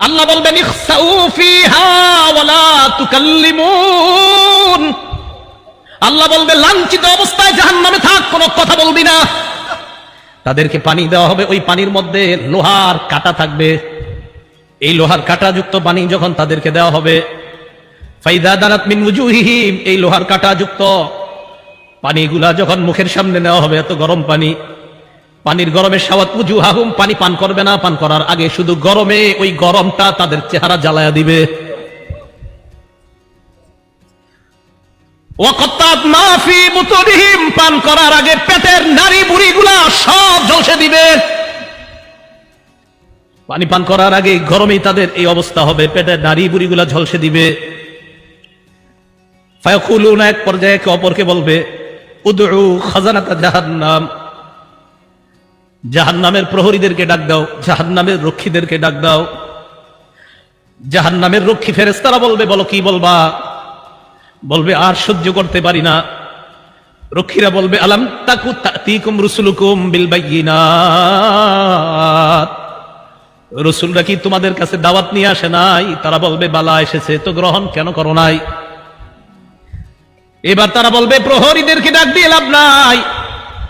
আল্লাহ বলবেন আল্লাহ বলবে, লাঞ্ছিত অবস্থায় জাহান্নামে থাক, কোনো কথা বলবি না। তাদেরকে পানি দেওয়া হবে, ওই পানির মধ্যে লোহার কাটা থাকবে। এই লোহার কাটা যুক্ত পানি যখন তাদেরকে দেওয়া হবে, ফাইদা দানাত মিন এই লোহার কাটা যুক্ত পানিগুলা যখন মুখের সামনে নেওয়া হবে, এত গরম পানি পানির গরমে সাওয়াত উজু হাহুম পানি পান করবে না, পান করার আগে শুধু গরমে ওই গরমটা তাদের চেহারা জ্বালায়া দিবে। পান করার আগে পেটের নারী সব ঝলসে দিবে। পানি পান করার আগে গরমেই তাদের এই অবস্থা হবে, পেটের নারী বুড়িগুলা ঝলসে দিবে। এক পর্যায়ে অপরকে বলবে, উদউ খাজানাতা জাহান্নাম। জাহান্নামের প্রহরীদেরকে ডাক দাও, জাহান্নামের রক্ষীদেরকে ডাক দাও। জাহান্নামের রক্ষী ফেরেস্তারা বলবে, বলো কি বলবা? বলবে, আর সহ্য করতে পারি না। রক্ষীরা বলবে, আলাম তাকু তাতিকুম রুসুলুকুম বিল রসুলরা কি তোমাদের কাছে দাওয়াত নিয়ে আসে নাই? তারা বলবে, বালা এসেছে, তো গ্রহণ কেন করো নাই? এবার তারা বলবে, প্রহরীদেরকে ডাক দিয়ে লাভ নাই।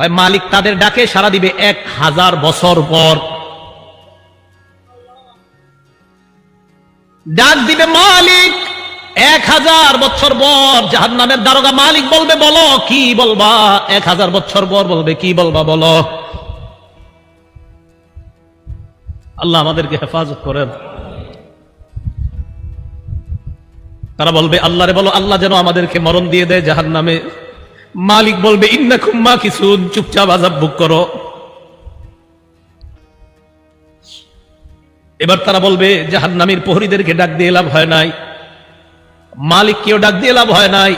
হয় মালিক তাদের ডাকে সারা দিবে এক হাজার বছর পর। ডাক দিবে মালিক, এক হাজার বছর পর জাহান নামের দারোগা মালিক বলবে, বলো, কি বলবা? এক হাজার বছর পর বলবে, কি বলবা, বলো? আল্লাহ আমাদেরকে হেফাজত করেন। তারা বলবে, আল্লাহরে বলো, আল্লাহ যেন আমাদেরকে মরণ দিয়ে দেয় জাহান নামে মালিক বলবে ইন্না খুম্মা কিছু চুপচাপ আজাব বুক করো। এবার তারা বলবে জাহান নামের প্রহরীদেরকে ডাক দিয়ে লাভ হয় নাই। মালিক কেউ ডাক দিয়ে লাভ হয় নাই।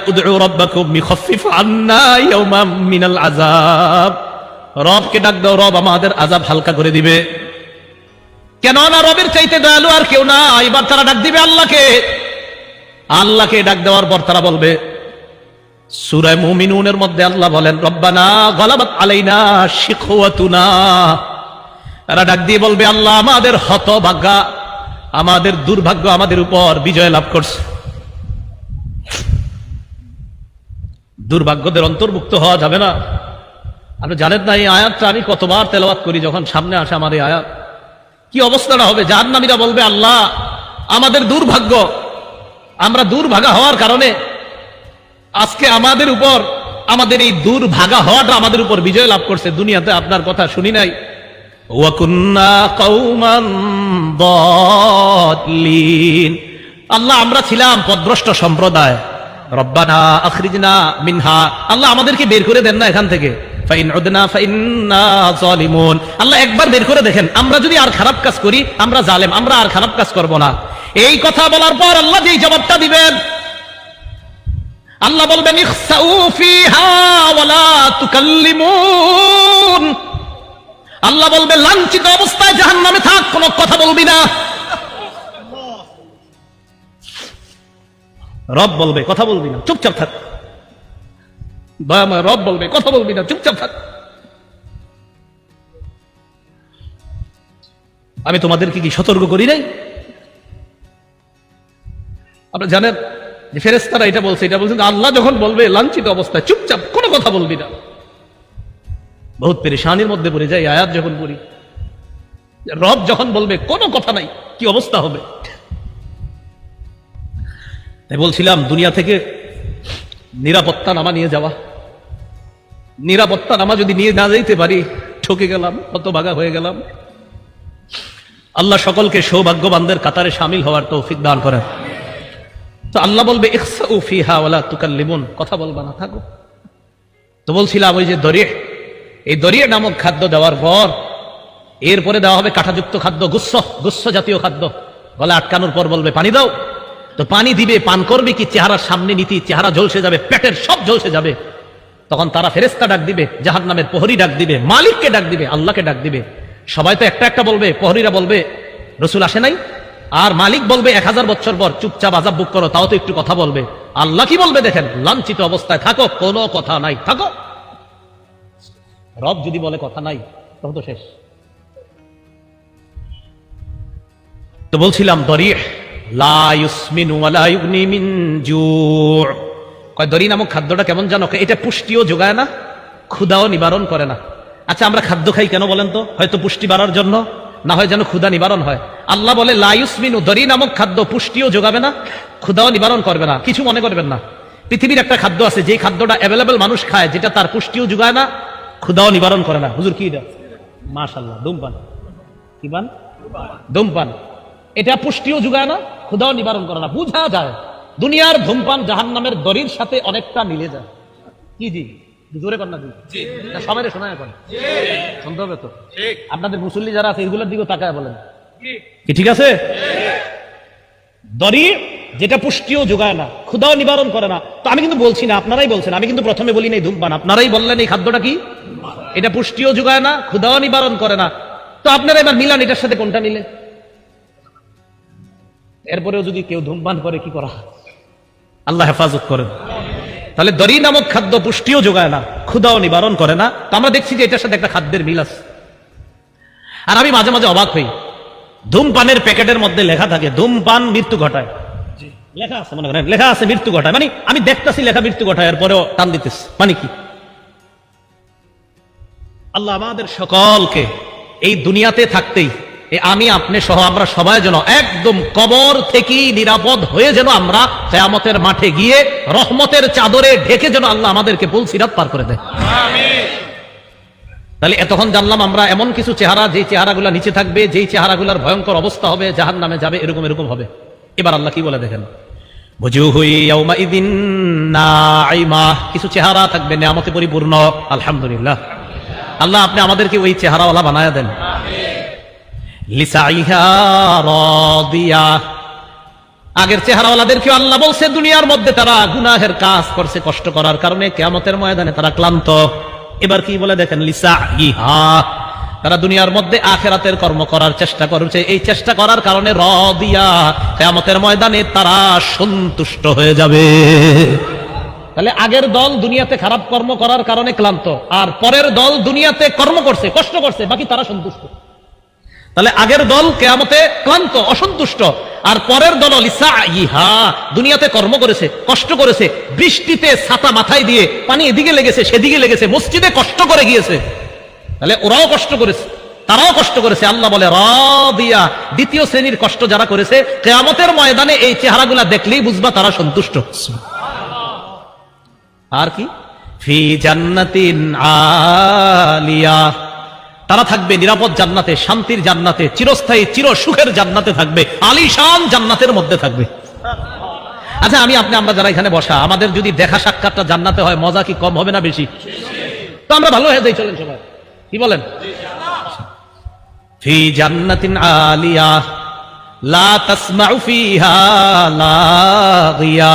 মিনাল আজাব রবকে ডাক দাও, রব আমাদের আজাব হালকা করে দিবে। কেন না, রবের চাইতে দয়ালু আর কেউ না। এবার তারা ডাক দিবে আল্লাহকে। আল্লাহকে ডাক দেওয়ার পর তারা বলবে সুরায় মুমিনুনের মধ্যে আল্লাহ বলেন, রব্বানা গলাবাত আলাইনা শিখওয়াতুনা। তারা ডাক দিয়ে বলবে, আল্লাহ আমাদের হতভাগ্যা আমাদের দুর্ভাগ্য আমাদের উপর বিজয় লাভ করছে। দুর্ভাগ্যদের অন্তর্ভুক্ত হওয়া যাবে না। আপনি জানেন না, এই আয়াতটা আমি কতবার তেলাওয়াত করি যখন সামনে আসে আমার এই আয়াত। কি অবস্থাটা হবে? যার নামীরা বলবে, আল্লাহ, আমাদের দুর্ভাগ্য, আমরা দুর্ভাগা হওয়ার কারণে আজকে আমাদের উপর, আমাদের এই দুর্ভাগা হওয়াটা আমাদের উপর বিজয় লাভ করছে। দুনিয়াতে আপনার কথা শুনি নাই। আল্লাহ, আমরা ছিলাম পদভ্রষ্ট সম্প্রদায়। রব্বানা আখরিজনা মিনহা। আল্লাহ আমাদেরকে বের করে দেন না এখান থেকে। আল্লাহ একবার বের করে দেখেন, আমরা যদি আর খারাপ কাজ করি, আমরা জালেম, আমরা আর খারাপ কাজ করব না। এই কথা বলার পর আল্লাহ যেই জবাবটা দিবেন আল্লাহ বলবেন আল্লাহ বলবে লাঞ্ছিত অবস্থায় জাহান্নামে থাক, কোনো কথা বলবি না। রব বলবে, কথা বলবি না, চুপচাপ থাক। রব বলবে, কথা বলবি না, চুপচাপ থাক। আমি তোমাদেরকে কি সতর্ক করি নাই? আপনারা জানেন যে ফেরেস্তারা এটা বলছে, এটা বলছেন আল্লাহ যখন বলবে, লাঞ্ছিত অবস্থায় চুপচাপ কোনো কথা বলবি না। বহুত পেরেশানির মধ্যে পড়ে যায় আয়াত যখন পড়ি। রব যখন বলবে, কোনো কথা নাই, কি অবস্থা হবে? তাই বলছিলাম, দুনিয়া থেকে নিরাপত্তা নামা নিয়ে যাওয়া। নিরাপত্তা নামা যদি নিয়ে না যেতে পারি, ঠকে গেলাম কত ভাগা হয়ে গেলাম। আল্লাহ সকলকে সৌভাগ্যবানদের কাতারে সামিল হওয়ার তৌফিক দান করেন। তো আল্লাহ বলবে কথা বলবা না, থাকো। তো বলছিলাম, ওই যে দরিয়ে, এই দরিয়ে নামক খাদ্য দেওয়ার পর, এরপরে দেওয়া হবে কাঁটাযুক্ত খাদ্য গুচ্ছ গুচ্ছ জাতীয় খাদ্য। গলা আটকানোর পর বলবে, পানি দাও। তো পানি দিবে, পান করবে কি, চেহারার সামনে নীতি, চেহারা ঝলসে যাবে, পেটের সব ঝলসে যাবে। তখন তারা ফেরেস্তা ডাক দিবে জাহান নামের প্রহরী ডাক দিবে, মালিককে ডাক দিবে, আল্লাহকে ডাক দিবে। সবাই তো একটা একটা বলবে, প্রহরীরা বলবে, রসুল আসে নাই? আর মালিক বলবে, এক হাজার বছর পর চুপচাপ আজাব বুক করো, তাও তো একটু কথা বলবে। আল্লাহ কি বলবে দেখেন, লাঞ্ছিত অবস্থায় থাকো, কোনো কথা নাই, থাকো। রব যদি বলে কথা নাই, তখন তো শেষ। তো বলছিলাম, দরিহ দরি নামক খাদ্যটা কেমন জানো? এটা পুষ্টিও যোগায় না, ক্ষুদাও নিবারণ করে না। আচ্ছা আমরা খাদ্য খাই কেন বলেন তো? হয়তো পুষ্টি বাড়ার জন্য, না হয় যেন ক্ষুদা নিবারণ হয়। আল্লাহ বলে লাইসমিনু দরি নামক খাদ্য পুষ্টিও যোগাবে না ক্ষুদাও নিবারণ করবে না কিছু মনে করবেন না। পৃথিবীর একটা খাদ্য আছে যে খাদ্যটা অ্যাভেলেবেল মানুষ খায় যেটা তার পুষ্টিও যোগায় না ক্ষুদাও নিবারণ করে না। হুজুর কি এটা? মাশাল্লাহ ধূমপান। কি পান? ধূমপান। এটা পুষ্টিও যোগায় না ক্ষুদাও নিবারণ করে না। বুঝা যায় দুনিয়ার ধূমপান জাহান নামের দড়ির সাথে অনেকটা মিলে যায়। কি জি? জোরে কর না জি। সবাই শোনা এখন। শুনতে হবে তো? আপনাদের মুসল্লি যারা আছে এগুলোর দিকেও তাকায় বলেন। কি ঠিক আছে? দড়ি যেটা পুষ্টিও যোগায় না, ক্ষুদাও নিবারণ করে না। তো আমি কিন্তু বলছি না, আপনারাই বলছেন, আমি কিন্তু প্রথমে বলি নাই ধূমপান, আপনারাই বললেন এই খাদ্যটা কি? এটা পুষ্টিও যোগায় না, ক্ষুদাও নিবারণ করে না। তো আপনারা এবার মিলান, এটার সাথে কোনটা মিলে? এরপরেও যদি কেউ ধূমপান করে, কি করা? আল্লাহ হেফাজত করেন। তাহলে দরি নামক খাদ্য পুষ্টিও যোগায় না, ক্ষুদাও নিবারণ করে না। তো আমরা দেখছি যে এটার সাথে একটা খাদ্যের মিল আছে। আর আমি মাঝে মাঝে অবাক হই ধূমপানের প্যাকেটের মধ্যে লেখা থাকে ধূমপান মৃত্যু ঘটায়। লেখা আছে মনে করেন লেখা আছে মৃত্যু ঘটায়। মানে আমি দেখতেছি লেখা মৃত্যু ঘটায় এরপরেও টান দিতেছি। মানে কি? আল্লাহ আমাদের সকলকে এই দুনিয়াতে থাকতেই আমি আপনি সহ আমরা সবাই যেন একদম কবর থেকেই নিরাপদ হয়ে যেন আমরা কেয়ামতের মাঠে গিয়ে রহমতের চাদরে ঢেকে যেন আল্লাহ আমাদেরকে পুল সিরাত পার করে দেয়। তাহলে এতক্ষণ জানলাম আমরা এমন কিছু চেহারা, যেই চেহারাগুলো নিচে থাকবে, যেই চেহারাগুলোর ভয়ঙ্কর অবস্থা হবে জাহান নামে যাবে, এরকম এরকম হবে। এবার আল্লাহ কি বলে দেখেন? কিছু চেহারা থাকবে পরিপূর্ণ, আলহামদুলিল্লাহ। আল্লাহ, আপনি আমাদেরকে ওই চেহারাওয়ালা বানায় দেন। আগের চেহারাওয়ালাদেরকে আল্লাহ বলছে, দুনিয়ার মধ্যে তারা গুনাহের কাজ করছে কষ্ট করার কারণে, কেয়ামতের ময়দানে তারা ক্লান্ত। এবার কি বলে দেখেন লিসা ইহা তারা দুনিয়ার মধ্যে আখেরাতের কর্ম করার চেষ্টা করছে। এই চেষ্টা করার কারণে র দিয়া কেয়ামতের ময়দানে তারা সন্তুষ্ট হয়ে যাবে। তাহলে আগের দল দুনিয়াতে খারাপ কর্ম করার কারণে ক্লান্ত, আর পরের দল দুনিয়াতে কর্ম করছে, কষ্ট করছে, বাকি তারা সন্তুষ্ট। তাহলে আগের দল কেয়ামতে ক্লান্ত, অসন্তুষ্ট আর পরের দল ইহা দুনিয়াতে কর্ম করেছে, কষ্ট করেছে, বৃষ্টিতে ছাতা মাথায় দিয়ে পানি এদিকে লেগেছে, সেদিকে লেগেছে, মসজিদে কষ্ট করে গিয়েছে। তাহলে ওরাও কষ্ট করেছে, তারাও কষ্ট করেছে। আল্লাহ বলে দিয়া দ্বিতীয় শ্রেণির কষ্ট যারা করেছে, কেয়ামতের ময়দানে এই চেহারাগুলা দেখলেই বুঝবা তারা সন্তুষ্ট। আর কি? ফি জান্নাতিন আলিয়া। তারা থাকবে নিরাপদ জান্নাতে, শান্তির জান্নাতে, চিরস্থায়ী চির সুখের জান্নাতে থাকবে, আলিশান জান্নাতের মধ্যে থাকবে। আচ্ছা আমি, আপনি, আমরা যারা এখানে বসা, আমাদের যদি দেখা সাক্ষাৎটা জান্নাতে হয়, মজা কি কম হবে না বেশি? তো আমরা ভালো হয়ে যাই, চলেন সবাই। কি বলেন? ফি জান্নাতিন আলিয়া, লা তাসমাউ ফিহা লাগিয়া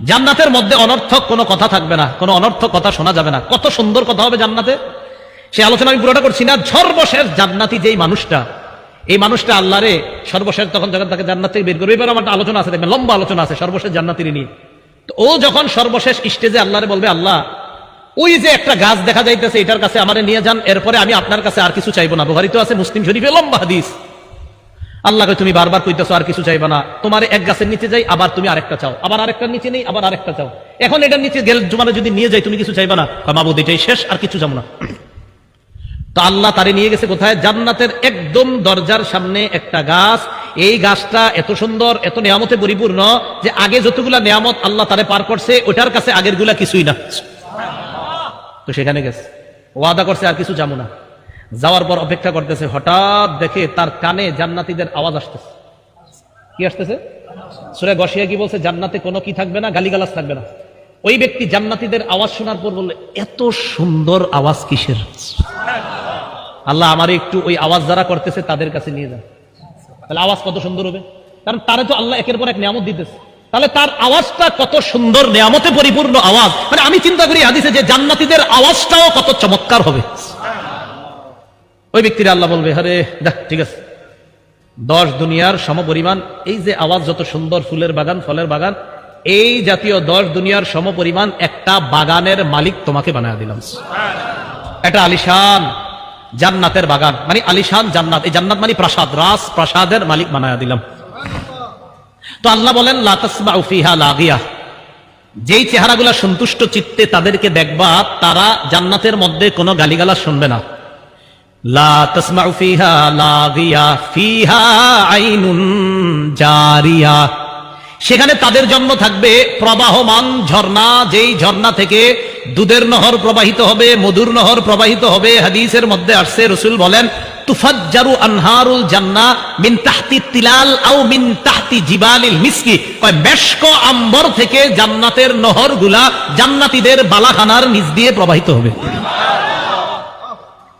জান্নাতের মধ্যে অনর্থক কোনো কথা থাকবে না, কোনো অনর্থক কথা শোনা যাবে না। কত সুন্দর কথা হবে জান্নাতে। সে আলোচনা আমি পুরোটা করছি না। সর্বশেষ জান্নাতি যেই মানুষটা, এই মানুষটা আল্লাহরে সর্বশেষ তখন যখন তাকে জান্নাত বের করবে, এবার আমার আলোচনা আছে, দেখবেন, লম্বা আলোচনা আছে, সর্বশেষ জান্নাতির নিয়ে। তো ও যখন সর্বশেষ স্টেজে আল্লাহরে বলবে, আল্লাহ, ওই যে একটা গাছ দেখা যাইতেছে, এটার কাছে আমার নিয়ে যান, এরপরে আমি আপনার কাছে আর কিছু চাইব না। বুহারি তো আছে, মুসলিম শরীফে লম্বা হাদিস। আল্লাহকে তুমি বারবার কইতেছো আর কিছু চাইবা না। তোমার এক গাছের নিচে যাই, আবার তুমি আরেকটা চাও। আবার আরেকটার নিচে নেই, আবার আরেকটা চাও। এখন এটার নিচে গেল জমানে যদি নিয়ে যাই, তুমি কিছু চাইবা না। মাবুদ, এটাই শেষ, আর কিছু যাব না। তো আল্লাহ তারে নিয়ে গেছে কোথায়? জান্নাতের একদম দরজার সামনে একটা গাছ। এই গাছটা এত সুন্দর, এত নিয়ামতে পরিপূর্ণ যে আগে যতগুলা নিয়ামত আল্লাহ তারে পার করছে, ওটার কাছে আগেরগুলা কিছুই না। তো সেখানে গেছে। ওয়াদা করছে, আর কিছু যাব না। যাওয়ার পর অপেক্ষা করতেছে, হঠাৎ দেখে তার কানে জান্নাতীদের আওয়াজ আসতেছে। কি আসতেছে? সুরে গসিয়া কি বলছে? জান্নাতে কোনো কি থাকবে না, গালিগালাজ থাকবে না। ওই ব্যক্তি জান্নাতীদের আওয়াজ শোনার পর বললে, এত সুন্দর আওয়াজ কিসের? আল্লাহ আমার একটু ওই আওয়াজ যারা করতেছে তাদের কাছে নিয়ে যান। তাহলে আওয়াজ কত সুন্দর হবে? কারণ তারে তো আল্লাহ একের পর এক নিয়ামত দিতেছে। তাহলে তার আওয়াজটা কত সুন্দর, নিয়ামতে পরিপূর্ণ আওয়াজ। মানে আমি চিন্তা করি হাদিসে যে জান্নাতিদের আওয়াজটাও কত চমৎকার হবে। ওই ব্যক্তিরা আল্লাহ বলবে, আরে, দেখ, ঠিক আছে। দশ দুনিয়ার সমপরিমাণ, এই যে আওয়াজ যত সুন্দর, ফুলের বাগান, ফলের বাগান, এই জাতীয় দশ দুনিয়ার সমপরিমাণ একটা বাগানের মালিক তোমাকে বানায় দিলাম। এটা আলিশান জান্নাতের বাগান। মানে আলিশান জান্নাত, এই জান্নাত মানে প্রাসাদ, রাস প্রাসাদের মালিক বানায় দিলাম। তো আল্লাহ বলেন লাতাসমা ফিহা লাগিয়া। যেই চেহারাগুলা সন্তুষ্ট চিত্তে তাদেরকে দেখবা, তারা জান্নাতের মধ্যে কোনো গালিগালা শুনবে না। লা সেখানে তাদের জন্য থাকবে প্রবাহমান ঝর্ণা, যেই ঝর্ণা থেকে দুধের নহর প্রবাহিত হবে, মধুর নহর প্রবাহিত হবে। হাদিসের মধ্যে আসছে, রসুল বলেন, তুফাজ্জারু আনহারুল জান্না মিন তাহতি তিলাল আও মিন তাহতি জিবালিল মিসকি। কয়, মেশক আম্বর থেকে জান্নাতের নহরগুলা জান্নাতীদের বালাখানার নিচ দিয়ে প্রবাহিত হবে।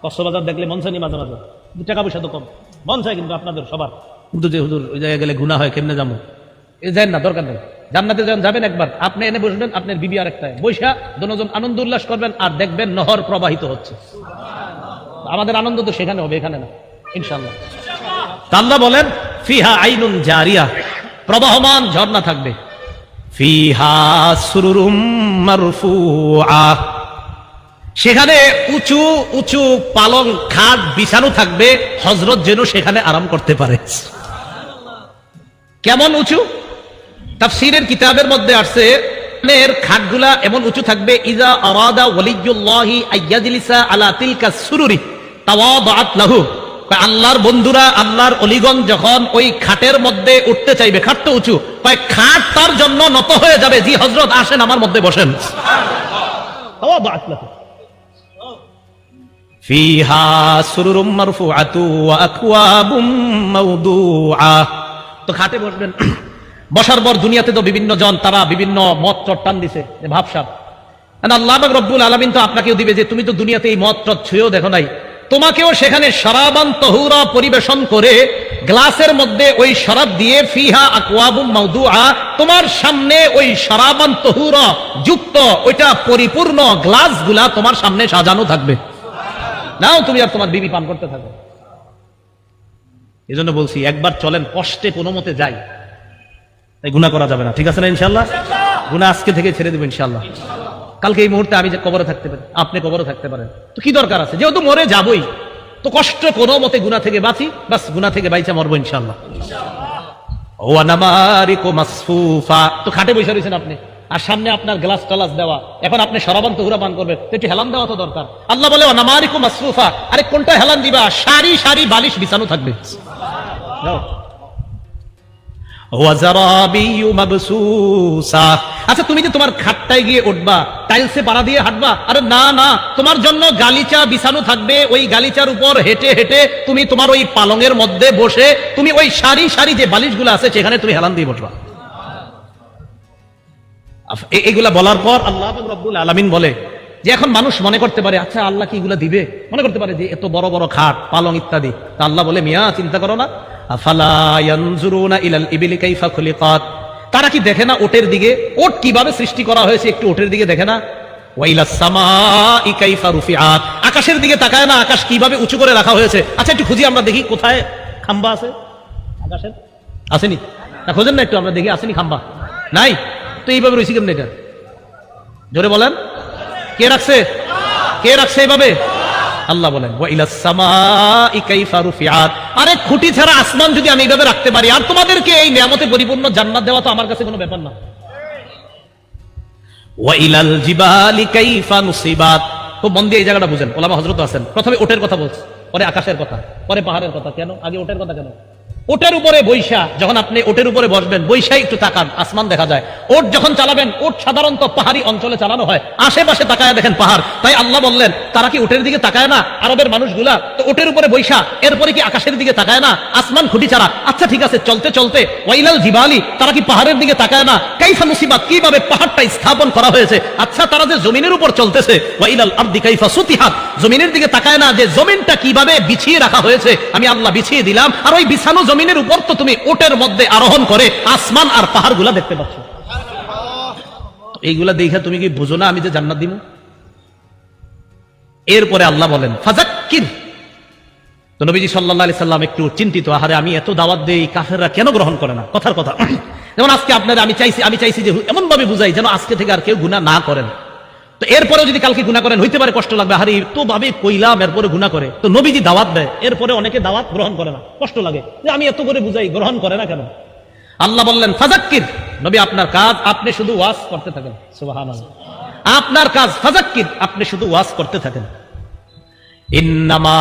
কক্সবাজার দেখলে মন চায়নি মাঝে মাঝে। টাকা পয়সা তো কম। মন কিন্তু আপনাদের সবার। কিন্তু যে হুজুর ওই জায়গায় গেলে গুণা হয়, কেমনে যাব? এ যান না, দরকার নেই। জান্নাতে যখন যাবেন একবার, আপনি এনে বসবেন, আপনার বিবি আর একটা বৈশা দুজন আনন্দ উল্লাস করবেন আর দেখবেন নহর প্রবাহিত হচ্ছে। আমাদের আনন্দ তো সেখানে হবে, এখানে না। ইনশাল্লাহ আল্লাহ বলেন, ফিহা আইনুন জারিয়া। প্রবাহমান ঝর্ণা থাকবে। ফিহা সুরুরুম মারফুআ। সেখানে উঁচু উঁচু পালং খাট বিছানো থাকবে হজরত যেন সেখানে আরাম করতে পারে। কেমন উঁচু? তাফসীরের কিতাবের মধ্যে আসছে খাটগুলা এমন উঁচু থাকবে ইজা আরাদা আইয়াজলিসা আলা তিলকা সুরুরি তাওয়াদাত লাহু। আল্লাহর বন্ধুরা, আল্লাহর অলিগঞ্জ যখন ওই খাটের মধ্যে উঠতে চাইবে, খাট তো উঁচু, কয়, খাট তার জন্য নত হয়ে যাবে, জি হজরত আসেন আমার মধ্যে বসেন। ফিহা সুরুরুম মারফুআতু ওয়া আকওয়াবুম তো খাটে বসবেন। বসার পর দুনিয়াতে তো বিভিন্ন জন, তারা বিভিন্ন মত চট্টান দিছে। ভাবসাব আল্লাহ রব্বুল আলামিন তো আপনাকেও দিবে যে, তুমি তো দুনিয়াতে এই মত টত ছুঁয়েও দেখো নাই। তোমাকেও সেখানে শরাবান তহুরা পরিবেশন করে গ্লাসের মধ্যে ওই শরাব দিয়ে ফিহা আকওয়াবুম মাউদুআ তোমার সামনে ওই শরাবান তহুরা যুক্ত ওইটা পরিপূর্ণ গ্লাসগুলা তোমার সামনে সাজানো থাকবে। নাও তুমি আর তোমার বিবি পান করতে থাকো। এই জন্য বলছি, একবার চলেন, কষ্টে কোনো মতে যাই। তাই গুণা করা যাবে না। ঠিক আছে না ইনশাল্লাহ গুণা আজকে থেকে ছেড়ে দেবো ইনশাল্লাহ কালকে এই মুহূর্তে আমি যে কবরে থাকতে পারি, আপনি কবরে থাকতে পারেন। তো কি দরকার আছে? যেহেতু মরে যাবই, তো কষ্ট কোনো মতে গুণা থেকে বাঁচি বাস গুণা থেকে বাইচা মরবো ইনশাল্লাহ ও আনামারিকো মাসফুফা। তো খাটে বসে রয়েছেন আপনি। আর সামনে আপনার গ্লাস টালাস দেওয়া, এখন আপনি সরাবান তহুরা পান করবেন একটু হেলান দেওয়া তো দরকার। আল্লাহ বলে অনামারিকো মাসফুফা আরে, কোনটা হেলান দিবা? সারি সারি বালিশ, বিছানো থাকবে। আচ্ছা তুমি যে তোমার খাটটায় গিয়ে উঠবা, টাইলসে পাড়া দিয়ে হাঁটবা, আরে না না, তোমার জন্য গালিচা বিছানো থাকবে, ওই গালিচার উপর হেঁটে হেঁটে তুমি তোমার ওই পালঙের মধ্যে বসে, তুমি ওই সারি সারি যে বালিশগুলো আছে, সেখানে তুমি হেলান দিয়ে বসবা। এগুলা বলার পর আল্লাহ রব্বুল আলামিন বলে যে এখন মানুষ মনে করতে পারে আচ্ছা আল্লাহ কি এগুলা দিবে? মনে করতে পারে যে এত বড় বড় খাট, পালং ইত্যাদি। তা আল্লাহ বলে, মিয়া, চিন্তা করো না। তারা কি দেখে না ওটের দিকে? ওট কীভাবে সৃষ্টি করা হয়েছে একটু ওটের দিকে দেখে না? আকাশের দিকে তাকায় না, আকাশ কীভাবে উঁচু করে রাখা হয়েছে? আচ্ছা একটু খুঁজি, আমরা দেখি কোথায় খাম্বা আছে। আকাশের? আসেনি? না, খোঁজেন না একটু, আমরা দেখি, আসেনি খাম্বা? নাই? তো এইভাবে রয়েছি কেমন এটা? জোরে বলেন। কে রাখছে? কে রাখছে এইভাবে? আল্লাহ বলেন আরে খুঁটি ছাড়া আসমান যদি আমি এইভাবে রাখতে পারি, আর তোমাদেরকে এই নিয়ামতে পরিপূর্ণ জান্নাত দেওয়া তো আমার কাছে কোনো ব্যাপার না। ওয়া ইলাল জিবালি কাইফা নুসিবাত। খুব মন দিয়ে এই জায়গাটা বুঝেন, ওলামা হজরত আছেন। প্রথমে ওটের কথা বলছে, পরে আকাশের কথা, পরে পাহাড়ের কথা। কেন? আগে ওটের কথা কেন? ওটের উপরে বৈশা, যখন আপনি ওটের উপরে বসবেন, বৈশাই একটু তাকান, আসমান দেখা যায়। ওট যখন চালাবেন, ওট সাধারণত পাহাড়ি অঞ্চলে চালানো হয়। আশেপাশে তাকায় দেখেন পাহাড়। তাই আল্লাহ বললেন, তারা কি ওটের দিকে তাকায় না? আরবের মানুষগুলা, তো ওটের উপরে বৈশা, এরপরে কি আকাশের দিকে তাকায় না? আসমান খুঁটি ছাড়া। আচ্ছা ঠিক আছে, চলতে চলতে, ওয়াইলাল জিবালি, তারা কি পাহাড়ের দিকে তাকায় না? কাইফা মুসিবাত, কীভাবে পাহাড়টা স্থাপন করা হয়েছে? আচ্ছা তারা যে জমিনের উপর চলতেছে, ওয়াইলাল আব্দি কাইফা সুতিহাত, জমিনের দিকে তাকায় না যে জমিনটা কীভাবে বিছিয়ে রাখা হয়েছে? আমি আল্লাহ বিছিয়ে দিলাম, আর ওই বিছানো জমিনের উপর তো তুমি ওটের মধ্যে আরোহণ করে আসমান আর পাহাড়গুলা দেখতে পাচ্ছ। এইগুলা দেখে তুমি কি বুঝো না আমি যে জান্নাত দিব এরপরে আল্লাহ বলেন ফাজাক্কির তো নবীজি সাল্লাহ সাল্লাম একটু চিন্তিত, আহারে, আমি এত দাওয়াত দেই, কাফেররা কেন গ্রহণ করে না? কথার কথা। যেমন আজকে আপনারা আমি চাইছি আমি চাইছি যে এমন ভাবে বুঝাই যেন আজকে থেকে আর কেউ গুণা না করেন। তো এরপরেও যদি কালকে গুণা করেন, হইতে পারে কষ্ট লাগবে। আরে তো ভাবে কইলাম, এরপরে গুণা করে। তো নবীজি দাওয়াত দেয়, এরপরে অনেকে দাওয়াত গ্রহণ করে না। কষ্ট লাগে। যে আমি এত করে বুঝাই, গ্রহণ করে না কেন? আল্লাহ বললেন, ফাজাক্কির। নবী, আপনার কাজ, আপনি শুধু ওয়াজ করতে থাকেন। সুবহানাল্লাহ। আপনার কাজ ফাজাক্কির, আপনি শুধু ওয়াজ করতে থাকেন। ইন্নামা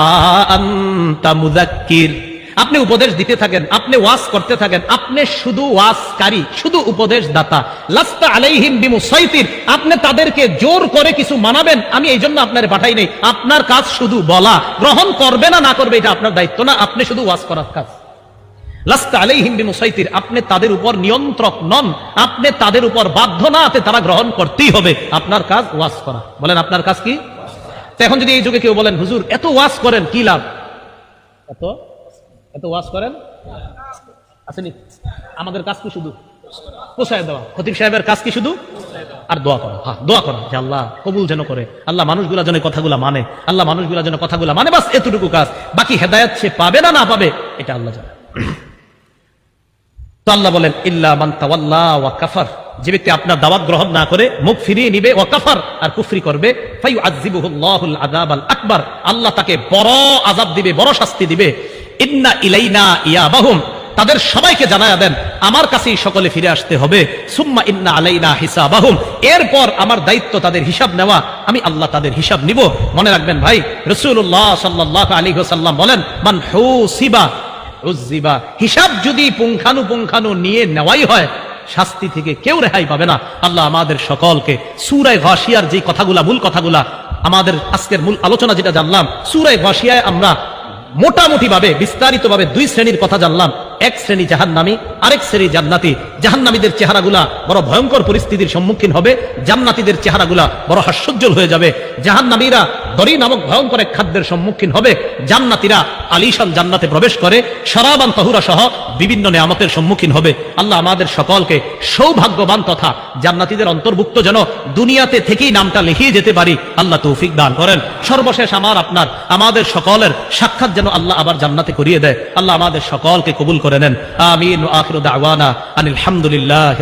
আনতা মুযাক্কির। আপনি উপদেশ দিতে থাকেন, আপনি ওয়াজ করতে থাকেন, আপনি শুধু ওয়াজকারী, শুধু উপদেশ দাতা লাস্তা আলাইহিম বিমুসাইতির, আপনি তাদেরকে জোর করে কিছু মানাবেন, আমি এই জন্য আপনার পাঠাই নেই। আপনার কাজ শুধু বলা, গ্রহণ করবে না না করবে, এটা আপনার দায়িত্ব না, আপনি শুধু ওয়াজ করার কাজ। লাস্তা আলাইহিম বিমুসাইতির, আপনি তাদের উপর নিয়ন্ত্রক নন, আপনি তাদের উপর বাধ্য না তারা গ্রহণ করতেই হবে। আপনার কাজ ওয়াজ করা। বলেন, আপনার কাজ কি? এখন যদি এই যুগে কেউ বলেন, হুজুর, এত ওয়াজ করেন, কি লাভ? এত এত ওয়াজ করেন? আসেনি? আমাদের কাজ কি শুধু? পোষায় দেওয়া। খতিব সাহেবের কাজ কি শুধু? আর দোয়া করা। হ্যাঁ দোয়া করা। যে আল্লাহ কবুল যেন করে। আল্লাহ মানুষগুলা যেন কথাগুলা মানে। আল্লাহ মানুষগুলা যেন কথাগুলা মানে বাস এতটুকু কাজ। বাকি হেদায়ত সে পাবে না না পাবে, এটা আল্লাহ জানে। তো আল্লাহ বলেন, ইল্লা মান তাওয়াল্লা ওয়া কাফার। যে ব্যক্তি আপনার দাওয়াত গ্রহণ না করে, মুখ ফিরিয়ে নিবে, ওয়া কাফার, আর কুফরি করবে ফাইউ আযিবুহুল্লাহুল আযাবাল আকবার। আল্লাহ তাকে বড় আযাব দিবে, বড় শাস্তি দিবে। ইন্না ইলাইনা ইয়াবাহুম। তাদের সবাইকে জানায়া দেন, আমার কাছেই সকলে ফিরে আসতে হবে। সুম্মা ইন্না আলাইনা হিসাবাহুম। এরপর আমার দায়িত্ব তাদের হিসাব নেওয়া, আমি আল্লাহ তাদের হিসাব নিব। মনে রাখবেন ভাই, রাসূলুল্লাহ সাল্লাল্লাহু আলাইহি ওয়াসাল্লাম বলেন, মান হুসিবা উজ্জিবা হিসাব যদি পুঙ্খানু নিয়ে নেওয়াই হয়, শাস্তি থেকে কেউ রেহাই পাবে না। আল্লাহ আমাদের সকলকে সুরায় ঘাসিয়ার যে কথাগুলা, মূল কথাগুলা, আমাদের আজকের মূল আলোচনা যেটা জানলাম, সুরায় ঘাসিয়ায় আমরা মোটামুটি ভাবে বিস্তারিত ভাবে দুই শ্রেণির কথা জানলাম। এক শ্রেণি জাহান্নামী আরেক শ্রেণি জান্নাতি জাহান্নামীদের চেহারাগুলা বড় ভয়ঙ্কর পরিস্থিতির সম্মুখীন হবে, জান্নাতীদের চেহারাগুলা বড় হাস্যোজ্জ্বল হয়ে যাবে। জাহান্নামীরা দরি নামক ভয়ঙ্কর এক খাদ্যের সম্মুখীন হবে, জান্নাতীরা আলিশান জান্নাতে প্রবেশ করে সরাবান তহুরা সহ বিভিন্ন নিয়ামতের সম্মুখীন হবে। আল্লাহ আমাদের সকলকে সৌভাগ্যবান তথা জান্নাতীদের অন্তর্ভুক্ত যেন দুনিয়াতে থেকেই নামটা লিখিয়ে যেতে পারি। আল্লাহ তৌফিক দান করেন। সর্বশেষ আমার আপনার, আমাদের সকলের সাক্ষাৎ যেন আল্লাহ আবার জান্নাতে করিয়ে দেয়। আল্লাহ আমাদের সকলকে কবুল করে নেন। আমিন আখির দাওয়ানা আনিল হামদুলিল্লাহ